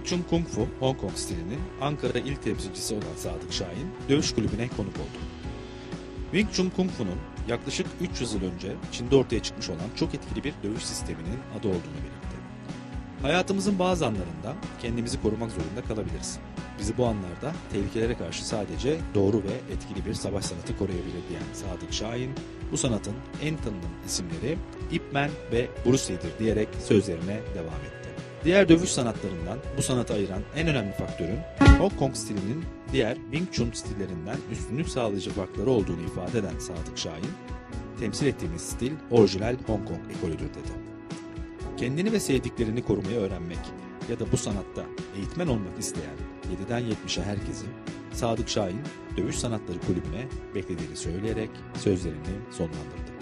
Kung Fu Hong Kong stilinin Ankara il temsilcisi olan Sadık Şahin dövüş kulübüne konuk oldu. Wing Chun Kung Fu'nun yaklaşık 300 yıl önce Çin'de ortaya çıkmış olan çok etkili bir dövüş sisteminin adı olduğunu belirtti. Hayatımızın bazı anlarında kendimizi korumak zorunda kalabiliriz. Bizi bu anlarda tehlikelere karşı sadece doğru ve etkili bir savaş sanatı koruyabilir diyen Sadık Şahin, bu sanatın en tanınan isimleri Ip Man ve Bruce Lee'dir diyerek sözlerine devam etti. Diğer dövüş sanatlarından bu sanatı ayıran en önemli faktörün Hong Kong stilinin diğer Wing Chun stillerinden üstünlük sağlayıcı farkları olduğunu ifade eden Sadık Şahin, temsil ettiğimiz stil orijinal Hong Kong ekolüdür dedi. Kendini ve sevdiklerini korumayı öğrenmek ya da bu sanatta eğitmen olmak isteyen 7'den 70'e herkesi Sadık Şahin Dövüş Sanatları Kulübü'ne beklediğini söyleyerek sözlerini sonlandırdı.